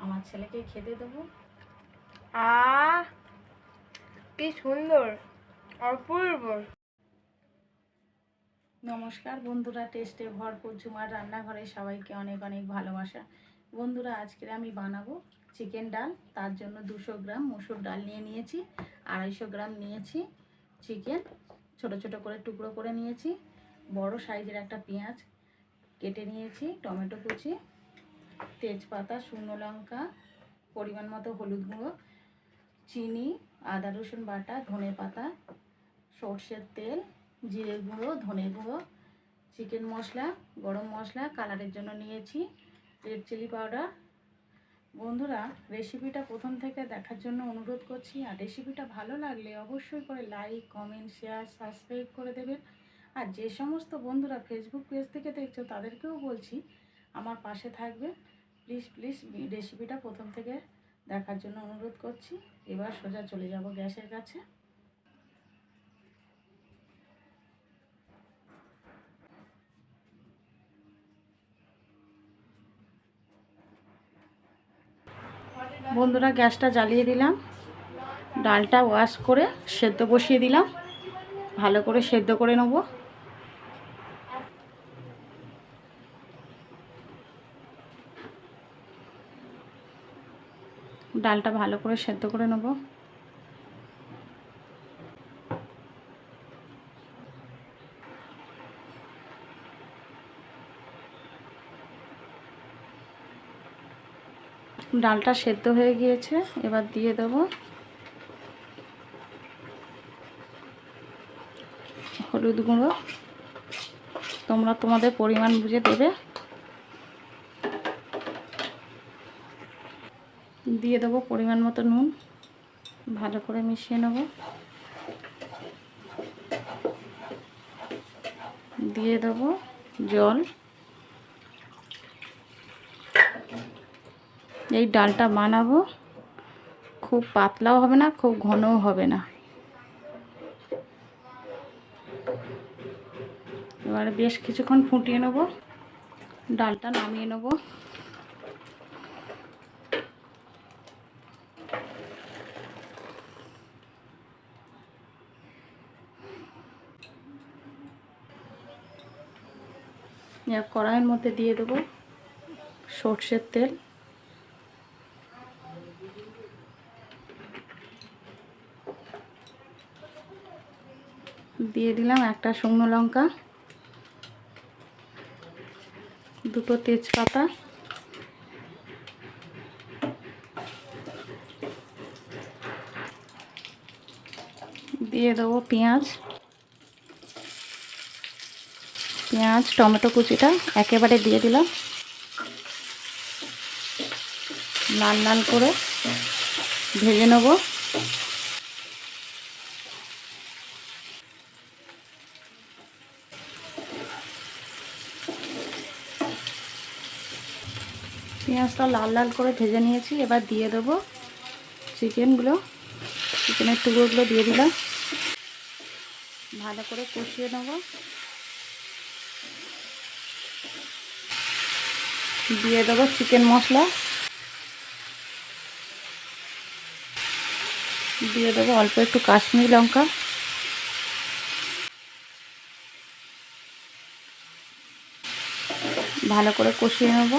আমার ছেলেকে খেতে দেবো। আহ, কি সুন্দর, অপূর্ব। নমস্কার বন্ধুরা, টেস্টে ভরপুর ঝুমার রান্নাঘরে সবাইকে অনেক অনেক ভালোবাসা। বন্ধুরা আজকে আমি বানাবো চিকেন ডাল। তার জন্য দুশো গ্রাম মসুর ডাল নিয়ে নিয়েছি, আড়াইশো গ্রাম নিয়েছি চিকেন, ছোট ছোট করে টুকরো করে নিয়েছি, বড় সাইজের একটা পেঁয়াজ কেটে নিয়েছি, টমেটো কুচি তেজপাতা, শুকনো লঙ্কা, পরিমাণ মতো হলুদ গুঁড়ো, চিনি, আদা, রসুন বাটা, ধনে পাতা, সর্ষের তেল, জিরে গুঁড়ো, ধনে গুঁড়ো, চিকেন মশলা, গরম মশলা, কালারের জন্য নিয়েছি, রেড চিলি পাউডার। বন্ধুরা, রেসিপিটা প্রথম থেকে দেখার জন্য অনুরোধ করছি, আর রেসিপিটা ভালো লাগলে অবশ্যই করে লাইক, কমেন্ট, শেয়ার, সাবস্ক্রাইব করে দেবেন। আর যে সমস্ত বন্ধুরা ফেসবুক পেজ থেকে দেখছ, তাদেরকেও বলছি, আমার পাশে থাকবে প্লিজ প্লিজ রেসিপিটা প্রথম থেকে দেখার জন্য অনুরোধ করছি। এবার সোজা চলে যাব গ্যাসের কাছে। বন্ধুরা, গ্যাসটা জ্বালিয়ে দিলাম। ডালটা ওয়াশ করে সেদ্ধ বসিয়ে দিলাম। ভালো করে সেদ্ধ করে নেব। ডালটা ভালো করে সেদ্ধ করে নেব। ডালটা সেদ্ধ হয়ে গিয়েছে, এবার দিয়ে দেব। হলুদ গুঁড়ো। তোমরা তোমাদের পরিমাণ বুঝে দেবে। দিয়ে দেবো পরিমাণ মতো নুন। ভালো করে মিশিয়ে নেব। দিয়ে দেবো জল। এই ডালটা বানাবো। খুব পাতলাও হবে না, খুব ঘনও হবে না। এবারে বেশ কিছুক্ষণ ফুটিয়ে নেব। ডালটা নামিয়ে নেব। কড়াইয়ের মধ্যে দিয়ে দেবো সর্ষের তেল। দিয়ে দিলাম একটা শুকনো লঙ্কা, দুটো তেজপাতা, দিয়ে দেবো পেঁয়াজ। পেঁয়াজ, টমেটো কুচিটা একেবারে দিয়ে দিলাম। লাল লাল করে ভেজে নেব। পেঁয়াজটা লাল লাল করে ভেজে নিয়েছি, এবার দিয়ে দেবো চিকেনগুলো। চিকেনের টুকরোগুলো দিয়ে দিলাম। ভালো করে কষিয়ে নেব। দিয়ে দেবো চিকেন মশলা। দিয়ে দেবো অল্প একটু কাশ্মীরি লঙ্কা। ভালো করে কষিয়ে নেব।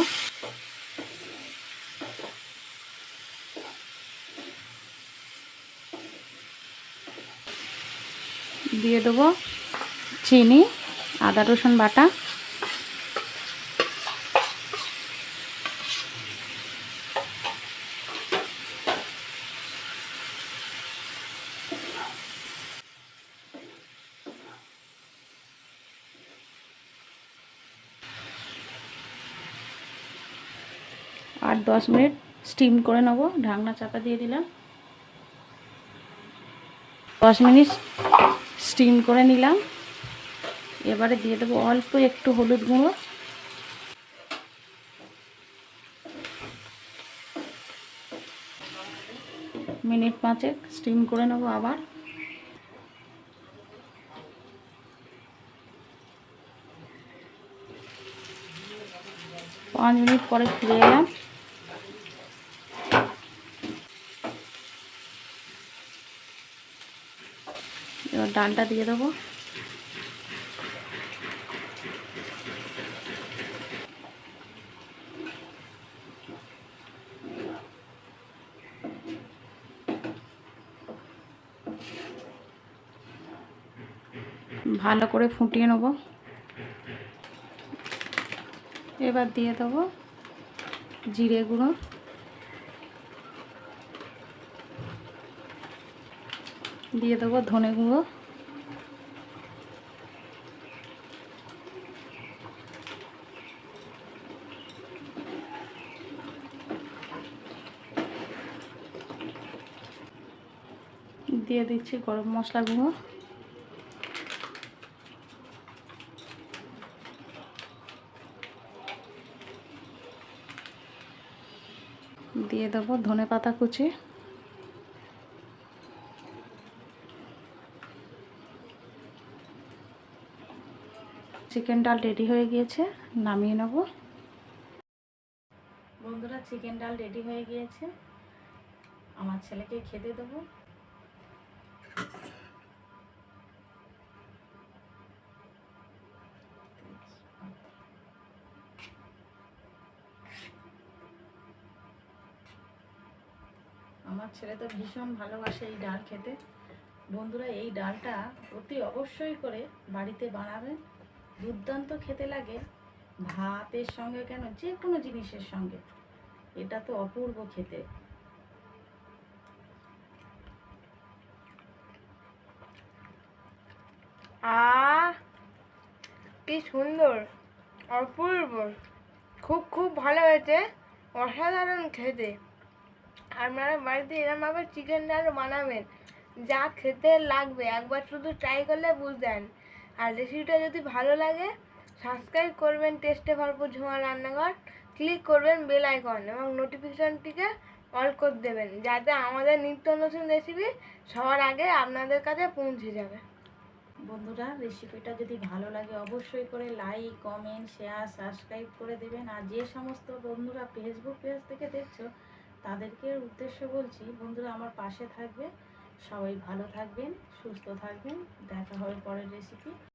দিয়ে দেবো চিনি, আদা রসুন বাটা। আর দশ মিনিট স্টিম করে নেব, ঢাকনা চাপা দিয়ে দিলাম। দশ মিনিট স্টিম করে নিলাম। এবারে দিয়ে দেবো অল্প একটু হলুদ গুঁড়ো। মিনিট পাঁচেক স্টিম করে নেব আবার। পাঁচ মিনিট পরে ফিরে এলাম। ডালটা দিয়ে দেবো। ভালো করে ফুটিয়ে নেব। এবার দিয়ে দেবো জিরে গুঁড়ো। দিয়ে দেবো ধনে গুঁড়ো। দিয়ে দিচ্ছি গরম মশলা গুঁড়ো। দিয়ে দেবো ধনে পাতা কুচি। চিকেন ডাল রেডি হয়ে গিয়েছে, নামিয়ে নেব। বন্ধুরা, চিকেন ডাল রেডি হয়ে গিয়েছে। আমার ছেলেকে খেতে দেবো। আমার ছেলে তো ভীষণ ভালোবাসে এই ডাল খেতে। বন্ধুরা, এই ডালটা অতি অবশ্যই করে বাড়িতে বানাবেন। দুর্দান্ত খেতে লাগে ভাতের সঙ্গে কেন? যে কোনো জিনিসের সঙ্গে। এটা তো অপূর্ব খেতে। আহ! কি সুন্দর। অপূর্ব। খুব খুব ভালো হয়েছে। অসাধারণ খেতে। আপনারা বাড়িতে এরম এরমভাবে চিকেন ডাল বানাবেন। যা খেতে লাগবে, একবার শুধু ট্রাই করলে বুঝবেন। আর রেসিপিটা যদি ভালো লাগে সাবস্ক্রাইব করবেন টেস্টে ভরপুর ঝুমা রান্নাঘর ক্লিক করবেন বেল আইকন এবং নোটিফিকেশনটিকে অল করে দেবেন, যাতে আমাদের নিত্য নতুন রেসিপি সবার আগে আপনাদের কাছে পৌঁছে যাবে। বন্ধুরা রেসিপিটা যদি ভালো লাগে, অবশ্যই করে লাইক কমেন্ট শেয়ার সাবস্ক্রাইব করে দেবেন। আর যে সমস্ত বন্ধুরা ফেসবুক পেজ থেকে দেখছ, তাদেরকে উদ্দেশ্য বলছি, বন্ধুরা আমার পাশে থাকবে। সবাই ভালো থাকবেন সুস্থ থাকবেন। দেখা হবে পরের রেসিপি